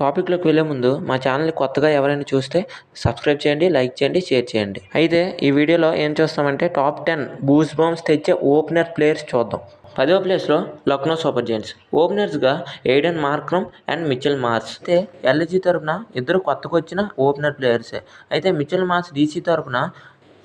టాపిక్లోకి వెళ్ళే ముందు మా ఛానల్ కొత్తగా ఎవరైనా చూస్తే సబ్స్క్రైబ్ చేయండి లైక్ చేయండి షేర్ చేయండి. అయితే ఈ వీడియోలో ఏం చూస్తామంటే టాప్ టెన్ బూస్ బాంబ్స్ తెచ్చే ఓపెనర్ ప్లేయర్స్ చూద్దాం. పదో ప్లేస్లో Lucknow super giants ఓపెనర్స్గా Aiden Markram and Mitchell Marsh. అయితే ఎల్జీ తరపున ఇద్దరు కొత్తగా వచ్చిన ఓపెనర్ ప్లేయర్సే. అయితే మిచెల్ మార్స్ డీసీ తరపున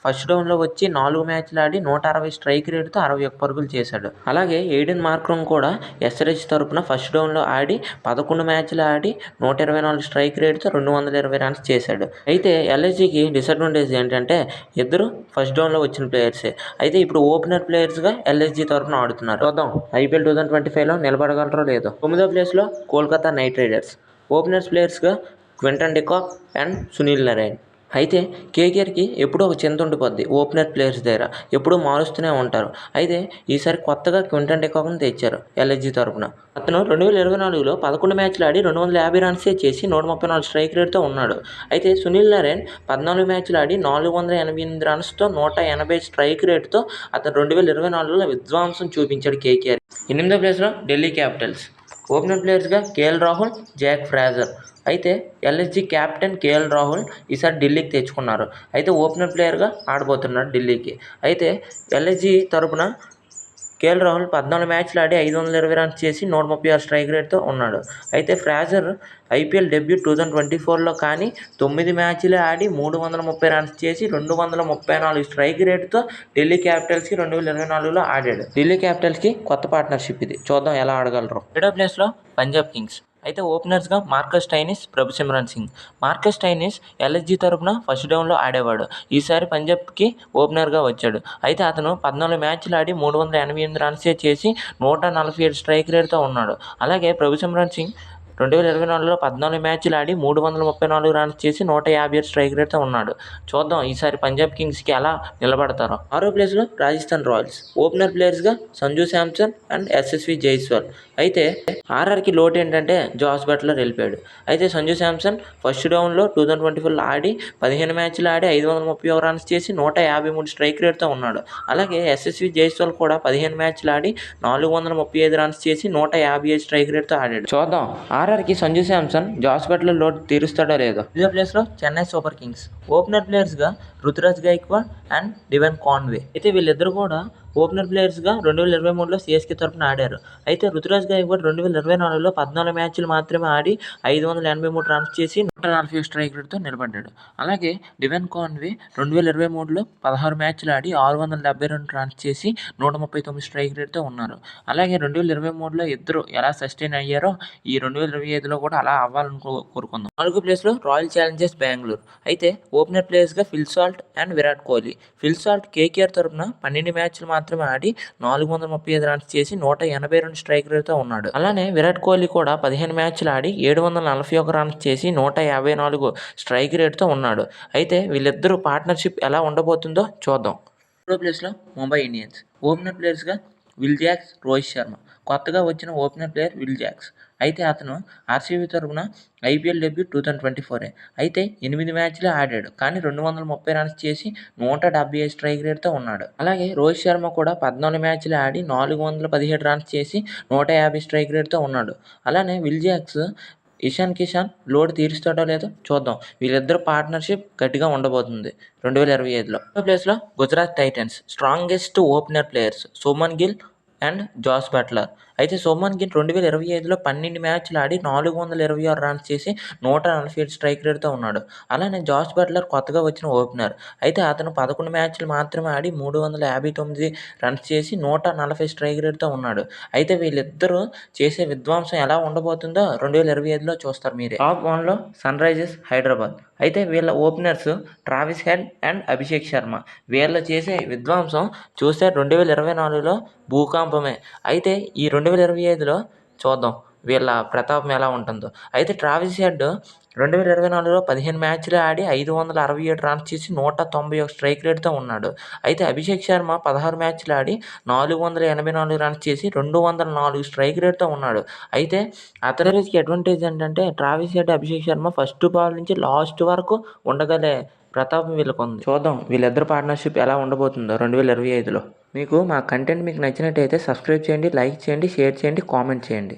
ఫస్ట్ డౌన్లో వచ్చి నాలుగు మ్యాచ్లు ఆడి నూట అరవై స్ట్రైక్ రేటుతో అరవై ఒక్క పరుగులు చేశాడు. అలాగే ఎయిడెన్ మార్క్రమ్ కూడా ఎస్ఆర్హెచ్ తరపున ఫస్ట్ డౌన్లో ఆడి పదకొండు మ్యాచ్లు ఆడి నూట ఇరవై నాలుగు స్ట్రైక్ రేటుతో రెండు వందల ఇరవై రన్స్ చేశాడు. అయితే ఎల్ఎస్జికి డిసడ్వాంటేజ్ ఏంటంటే ఇద్దరు ఫస్ట్ డౌన్లో వచ్చిన ప్లేయర్సే అయితే ఇప్పుడు ఓపెనర్ ప్లేయర్స్గా ఎల్ఎస్జి తరపున ఆడుతున్నారు. చూద్దాం. ఐపీఎల్ టూ థౌసండ్ ట్వంటీ ఫైవ్లో నిలబడగలరో లేదో. తొమ్మిదో ప్లేస్లో Kolkata knight riders. Openers ప్లేయర్స్గా Quinton de Kock and Sunil Narine అయితే కేకేఆర్కి ఎప్పుడూ ఒక చింత ఉండిపోద్ది. ఓపెనర్ ప్లేయర్స్ దగ్గర ఎప్పుడూ మారుస్తూనే ఉంటారు. అయితే ఈసారి కొత్తగా క్వింటన్ డికాక్ని తెచ్చారు ఎల్ఎస్జి తరఫున అతను రెండు వేల ఇరవై నాలుగులో పదకొండు మ్యాచ్లు ఆడి రెండు వందల యాభై రన్సే చేసి నూట ముప్పై నాలుగు స్ట్రైక్ రేట్తో ఉన్నాడు. అయితే సునీల్ నారాయణ్ పద్నాలుగు మ్యాచ్లు ఆడి నాలుగు వందల ఎనభై ఎనిమిది రన్స్తో నూట ఎనభై స్ట్రైక్ రేట్తో అతను రెండు వేల ఇరవై నాలుగులో విధ్వంసం చూపించాడు కేకేఆర్ ఎనిమిదో ప్లేస్లో ఢిల్లీ క్యాపిటల్స్. ఓపెనర్ ప్లేయర్స్గా కేఎల్ రాహుల్ జాక్ ఫ్రాజర్. అయితే ఎల్ఎస్జి క్యాప్టెన్ కేఎల్ రాహుల్ ఈసారి ఢిల్లీకి తెచ్చుకున్నారు. అయితే ఓపెనర్ ప్లేయర్గా ఆడబోతున్నాడు ఢిల్లీకి. అయితే ఎల్ఎస్జి తరపున కేఎల్ రాహుల్ పద్నాలుగు మ్యాచ్లు ఆడి ఐదు వందల ఇరవై రన్స్ చేసి నూట ముప్పై ఆరు స్ట్రైక్ రేట్తో ఉన్నాడు. అయితే Fraser IPL debut two thousand twenty ఫోర్లో కానీ తొమ్మిది మ్యాచ్లే ఆడి మూడు వందల ముప్పై రన్స్ చేసి రెండు వందల ముప్పై నాలుగు స్ట్రైక్ రేట్తో ఢిల్లీ క్యాపిటల్స్కి రెండు వేల ఇరవై నాలుగులో ఆడాడు. ఢిల్లీ క్యాపిటల్స్కి కొత్త పార్ట్నర్షిప్ ఇది. చూద్దాం ఎలా ఆడగలరు. ఏడో ప్లేస్లో పంజాబ్ కింగ్స్. అయితే ఓపెనర్స్గా Marcus Stoinis Prabhsimran Singh. Marcus Stoinis LSG తరపున ఫస్ట్ డౌన్లో ఆడేవాడు. ఈసారి పంజాబ్కి ఓపెనర్గా వచ్చాడు. అయితే అతను పద్నాలుగు మ్యాచ్లు ఆడి మూడు వందల ఎనభై ఎనిమిది రన్సే చేసి నూట నలభై ఏడు స్ట్రైక్ రేట్తో ఉన్నాడు. అలాగే ప్రభుసిమరన్ సింగ్ రెండు వేల ఇరవై నాలుగులో పద్నాలుగు మ్యాచ్లు ఆడి మూడు వందల ముప్పై నాలుగు రన్స్ చేసి నూట యాభై ఏడు స్ట్రైక్ రేట్తో ఉన్నాడు. చూద్దాం ఈసారి పంజాబ్ కింగ్స్కి ఎలా నిలబడతారో. ఆరో ప్లేస్లో రాజస్థాన్ రాయల్స్. ఓపెనర్ ప్లేయర్స్గా సంజు శాంసన్ అండ్ ఎస్ఎస్వి జైస్వాల్. అయితే ఆర్ఆర్కి లోటు ఏంటంటే జాస్ బట్లర్ వెళ్ళిపోయాడు. అయితే సంజు శాంసన్ ఫస్ట్ డౌన్లో టూ థౌసండ్ ట్వంటీ ఫోర్లో ఆడి పదిహేను మ్యాచ్లు ఆడి ఐదు వందల ముప్పై ఒక రన్స్ చేసి నూట యాభై మూడు స్ట్రైక్ రేట్తో ఉన్నాడు. అలాగే ఎస్ఎస్వి జైస్వాల్ కూడా పదిహేను మ్యాచ్లు ఆడి నాలుగు వందల ముప్పై ఐదు రన్స్ చేసి నూట యాభై ఐదు స్ట్రైక్ రేట్తో ఆడాడు. చూద్దాం ఆర్ఆర్కి సంజు శాంసన్ జాస్ బట్ల లోడ్ తీరుస్తాడో లేదో. ఇదే ప్లేస్లో Chennai super kings. Opener ప్లేయర్స్గా Ruturaj Gaikwad and Devon Conway. అయితే వీళ్ళిద్దరు కూడా ఓపెనర్ ప్లేయర్స్గా రెండు వేల ఇరవై మూడులో సిఎస్కే తరపున ఆడారు. అయితే రుతురాజ్ గాయక్వాడ్ రెండు వేల ఇరవై నాలుగులో పద్నాలుగు మ్యాచ్లు మాత్రమే ఆడి ఐదు వందల ఎనభై మూడు రన్స్ చేసి నూట నలభై స్ట్రైక్ రేట్తో నిలబడ్డాడు. అలాగే డివెన్ కాన్వే రెండు వేల ఇరవై మూడులో పదహారు మ్యాచ్లు ఆడి ఆరు వందల డెబ్బై రెండు రన్స్ చేసి నూట ముప్పై తొమ్మిది స్ట్రైక్ రేట్తో ఉన్నారు. అలాగే రెండు వేల ఇరవై మూడులో ఇద్దరు ఎలా సస్టైన్ అయ్యారో ఈ రెండు వేల ఇరవై ఐదులో కూడా అలా అవ్వాలని కోరుకుందాం. నాలుగు ప్లేస్లో రాయల్ ఛాలెంజర్స్ బెంగళూరు. అయితే opener ప్లేయర్స్గా Phil Salt and Virat Kohli. Phil Salt KKR తరపున పన్నెండు మ్యాచ్లు మాత్రం మాత్రమే ఆడి నాలుగు వందల ముప్పై ఐదు రన్స్ చేసి నూట ఎనభై రెండు స్ట్రైక్ రేట్తో ఉన్నాడు. అలానే విరాట్ కోహ్లీ కూడా పదిహేను మ్యాచ్లు ఆడి ఏడు వందల నలభై ఒక రన్స్ చేసి నూట యాభై నాలుగు స్ట్రైక్ రేట్తో ఉన్నాడు. అయితే వీళ్ళిద్దరూ పార్ట్నర్షిప్ ఎలా ఉండబోతుందో చూద్దాం. మూడో ప్లేస్లో ముంబై ఇండియన్స్. ఓపెనర్ ప్లేయర్స్గా విల్ జాక్స్ రోహిత్ శర్మ. కొత్తగా వచ్చిన ఓపెనర్ ప్లేయర్ విల్ జాక్స్. అయితే అతను ఆర్సీబీ తరపున IPL debut two thousand twenty ఫోరే. అయితే ఎనిమిది మ్యాచ్లు ఆడాడు. కానీ రెండు వందల ముప్పై రన్స్ చేసి నూట డెబ్బై ఐదు స్ట్రైక్ రేట్తో ఉన్నాడు. అలాగే రోహిత్ శర్మ కూడా పద్నాలుగు మ్యాచ్లు ఆడి నాలుగు వందల పదిహేడు రన్స్ చేసి నూట యాభై స్ట్రైక్ రేట్తో ఉన్నాడు. అలానే విల్ జాక్స్ ఇషాన్ కిషాన్ లోడ్ తీరుస్తాడో లేదో చూద్దాం. వీళ్ళిద్దరు పార్ట్నర్షిప్ గట్టిగా ఉండబోతుంది రెండు వేల ఇరవై ఐదులో. ప్లేస్లో Gujarat titans strongest opener players Shubman Gill and Jos Buttler. అయితే సోమన్ గిల్ రెండు వేల ఇరవై ఐదులో పన్నెండు మ్యాచ్లు ఆడి నాలుగు వందల ఇరవై ఆరు రన్స్ చేసి నూట నలభై ఏడు స్ట్రైక్ రేట్తో ఉన్నాడు. అలానే జాస్ బట్లర్ కొత్తగా వచ్చిన ఓపెనర్. అయితే అతను పదకొండు మ్యాచ్లు మాత్రమే ఆడి మూడు వందల యాభై తొమ్మిది రన్స్ చేసి నూట నలభై స్ట్రైక్ రేట్తో ఉన్నాడు. అయితే వీళ్ళిద్దరూ చేసే విధ్వంసం ఎలా ఉండబోతుందో రెండు వేల ఇరవై ఐదులో చూస్తారు మీరే. టాప్ వన్లో సన్ రైజర్స్ హైదరాబాద్. అయితే వీళ్ళ openers Travis Head and Abhishek Sharma. వీళ్ళు చేసే విధ్వంసం చూస్తే రెండు వేల ఇరవై నాలుగులో భూకంపమే. అయితే ఈ రెండు వేల ఇరవై ఐదులో చూద్దాం. వీళ్ళ ప్రతాపం ఎలా ఉంటుందో. అయితే ట్రావిస్ హెడ్ రెండు వేల ఇరవై నాలుగులో పదిహేను మ్యాచ్లు ఆడి ఐదు వందల అరవై ఏడు రన్స్ చేసి నూట తొంభై ఒక స్ట్రైక్ రేట్తో ఉన్నాడు. అయితే అభిషేక్ శర్మ పదహారు మ్యాచ్లు ఆడి నాలుగు వందల ఎనభై నాలుగు రన్స్ చేసి రెండు వందల నాలుగు స్ట్రైక్ రేట్తో ఉన్నాడు. అయితే అతనికి అడ్వాంటేజ్ ఏంటంటే Travis Head Abhishek Sharma first ball నుంచి లాస్ట్ వరకు ఉండగలే ప్రతాపం వీళ్ళకు ఉంది చూద్దాం వీళ్ళిద్దరు పార్ట్నర్షిప్ ఎలా ఉండబోతుందో రెండు వేల ఇరవై ఐదులో. మీకు మా కంటెంట్ మీకు నచ్చినట్టయితే సబ్స్క్రైబ్ చేయండి లైక్ చేయండి షేర్ చేయండి కామెంట్ చేయండి.